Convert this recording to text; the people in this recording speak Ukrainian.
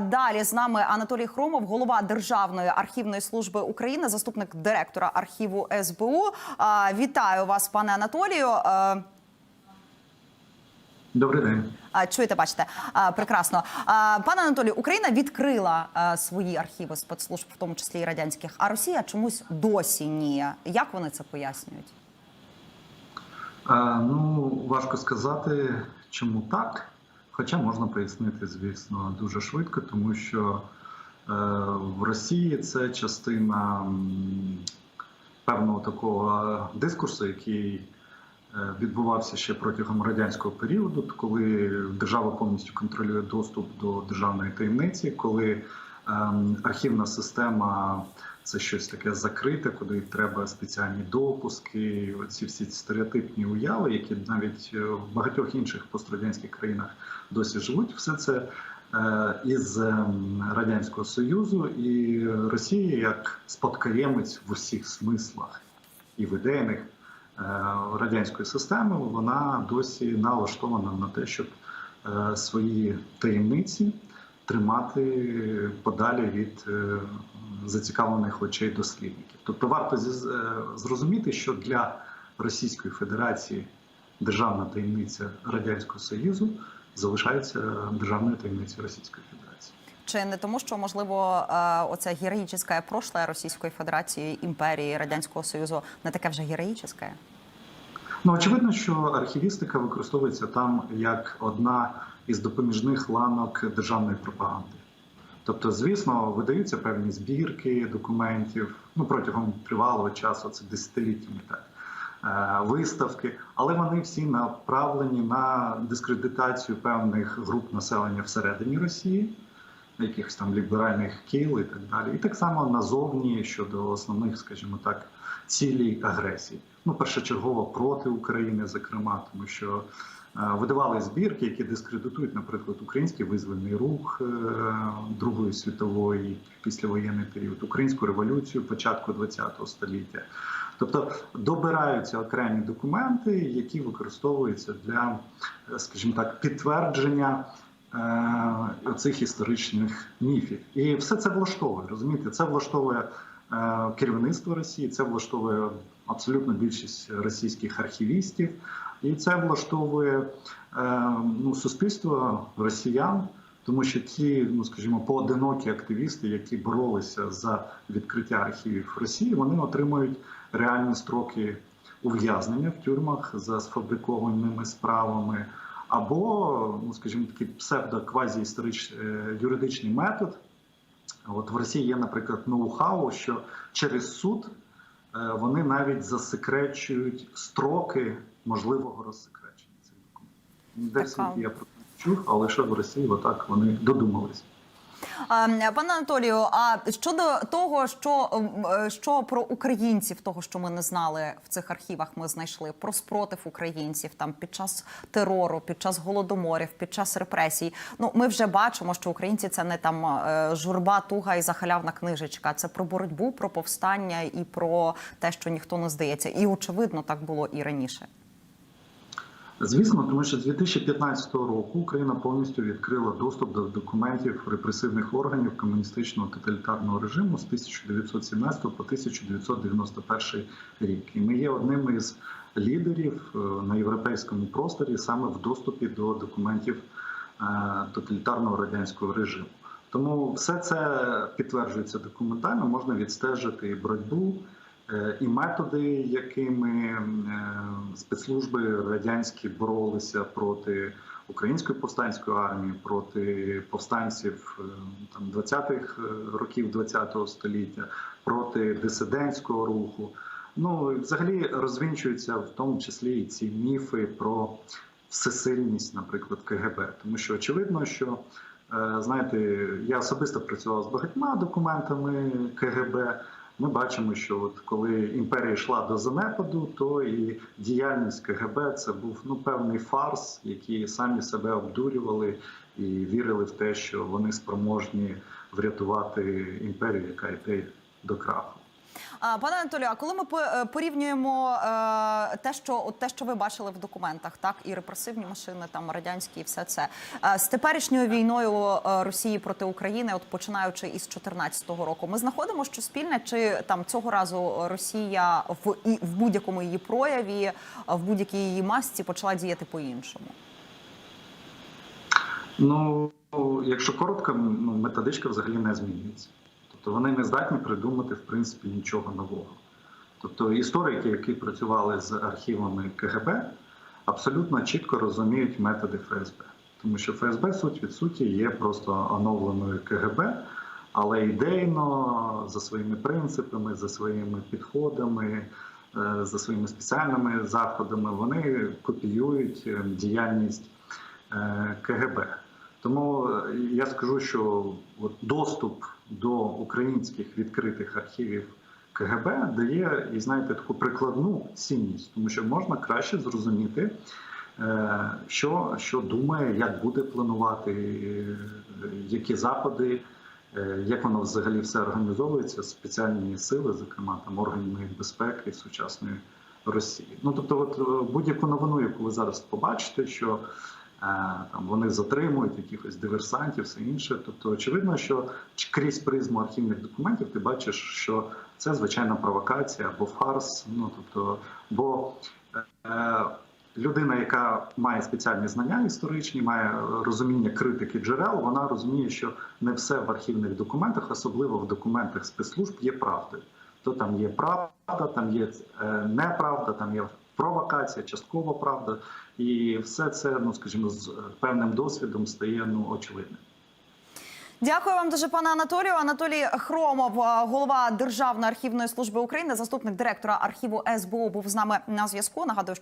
Далі з нами Анатолій Хромов, голова Державної архівної служби України, заступник директора архіву СБУ. Вітаю вас, пане Анатолію. Добрий день. Чуєте, бачите, прекрасно. Пане Анатолію, Україна відкрила свої архіви спецслужб, в тому числі і радянських, а Росія чомусь досі ні. Як вони це пояснюють? Ну, важко сказати, чому так. Хоча можна пояснити, звісно, дуже швидко, тому що е, в Росії це частина певного такого дискурсу, який е, відбувався ще протягом радянського періоду, коли держава повністю контролює доступ до державної таємниці, коли архівна система це щось таке закрите, куди треба спеціальні допуски, оці всі стереотипні уяви, які навіть е, в багатьох інших пострадянських країнах досі живуть. Все це е, із ем, радянського союзу і Росія як спадкоємець в усіх смислах і в ідейних е, радянської системи, вона досі налаштована на те, щоб свої таємниці тримати подалі від е, зацікавлених очей дослідників. Тобто варто е, зрозуміти, що для Російської Федерації державна таємниця Радянського Союзу залишається державною таємницею Російської Федерації. Чи не тому, що можливо е, оце героїчне прошле Російської Федерації, імперії Радянського Союзу не таке вже героїчне? Ну, очевидно, що архівістика використовується там як одна із допоміжних ланок державної пропаганди. Тобто, звісно, видаються певні збірки документів ну, протягом тривалого часу, це десятиліттями так. е, Виставки, але вони всі направлені на дискредитацію певних груп населення всередині Росії, якихось там ліберальних кіл і так далі. І так само назовні щодо основних, скажімо так, цілей агресії. Ну, першочергово проти України, зокрема, тому що е, видавали збірки, які дискредитують, наприклад, український визвольний рух е, Другої світової післявоєнний період, українську революцію початку ХХ століття. Тобто добираються окремі документи, які використовуються для, е, скажімо так, підтвердження цих історичних міфів. І все це влаштовує. Розумієте, це влаштовує е, керівництво Росії, це влаштовує абсолютно більшість російських архівістів, і це влаштовує е, ну, суспільство росіян. Тому що ті, ну скажімо, поодинокі активісти, які боролися за відкриття архівів Росії, вони отримують реальні строки ув'язнення в тюрмах за сфабрикованими справами, або, ну скажімо, такий псевдо-квазі-історичний юридичний метод. От в Росії є, наприклад, ноу-хау, що через суд е, вони навіть засекречують строки можливого розсекречення цих документів. Де в Цікаво. світі я про це чув, але ще в Росії отак вони додумалися. Пане Анатолію, а щодо того, що, е, що про українців, того, що ми не знали в цих архівах, ми знайшли про спротив українців там під час терору, під час голодоморів, під час репресій. Ну, ми вже бачимо, що українці це не там е, журба, туга і захалявна книжечка. Це про боротьбу, про повстання і про те, що ніхто не здається. І очевидно, так було і раніше. Звісно, тому що з 2015 року Україна повністю відкрила доступ до документів репресивних органів комуністичного тоталітарного режиму з 1917 по 1991 рік. І ми є одним із лідерів е, на європейському просторі саме в доступі до документів е, тоталітарного радянського режиму. Тому все це підтверджується документально, можна відстежити і боротьбу. Е, і методи, якими е, спецслужби радянські боролися проти української повстанської армії, проти повстанців е, там 20-х років 20-го століття, проти дисидентського руху. Ну взагалі розвінчуються в тому числі і ці міфи про всесильність, наприклад, КГБ, тому що очевидно, що знаєте, я особисто працював з багатьма документами КГБ. Ми бачимо, що от коли імперія йшла до занепаду, то і діяльність КГБ це був ну певний фарс, які самі себе обдурювали і вірили в те, що вони спроможні врятувати імперію, яка йде до краху. А, Пане Анатолію, а коли ми е, порівнюємо е, те, що от те, що ви бачили в документах, так і репресивні машини, там радянські, і все це е, з теперішньою війною Росії проти України, от починаючи із 2014 року, ми знаходимо, що спільне чи там цього разу Росія в і в будь-якому її прояві, в будь-якій її масці почала діяти по-іншому. Ну, якщо коротко, ну, методичка взагалі не змінюється. Тобто вони не здатні придумати, в принципі, нічого нового. Тобто історики, які працювали з архівами КГБ, абсолютно чітко розуміють методи ФСБ. Тому що ФСБ суть від суті є просто оновленою КГБ, але ідейно, за своїми принципами, за своїми підходами, е, за своїми спеціальними заходами, вони копіюють е, діяльність е, КГБ. Тому е, я скажу, що доступ до українських відкритих архівів КГБ дає, і знаєте, таку прикладну цінність, тому що можна краще зрозуміти, е, що, що думає, як буде планувати, е, які заходи, е, як воно взагалі все організовується, спеціальні сили, зокрема там органи безпеки сучасної Росії. Ну тобто, от будь-яку новину, яку ви зараз побачите, що там вони затримують якихось диверсантів, все інше. Тобто, очевидно, що крізь призму архівних документів ти бачиш, що це звичайна провокація або фарс. Ну тобто, бо е, людина, яка має спеціальні знання історичні, має розуміння критики джерел, вона розуміє, що не все в архівних документах, особливо в документах спецслужб, є правдою. То там є правда, там є е, неправда, там є провокація, часткова правда, і все це, ну скажімо, з е, певним досвідом стає ну очевидним. Дякую вам дуже, пане Анатолію. Анатолій Хромов, е, голова Державної архівної служби України, заступник директора архіву СБУ, був з нами на зв'язку. Нагадую,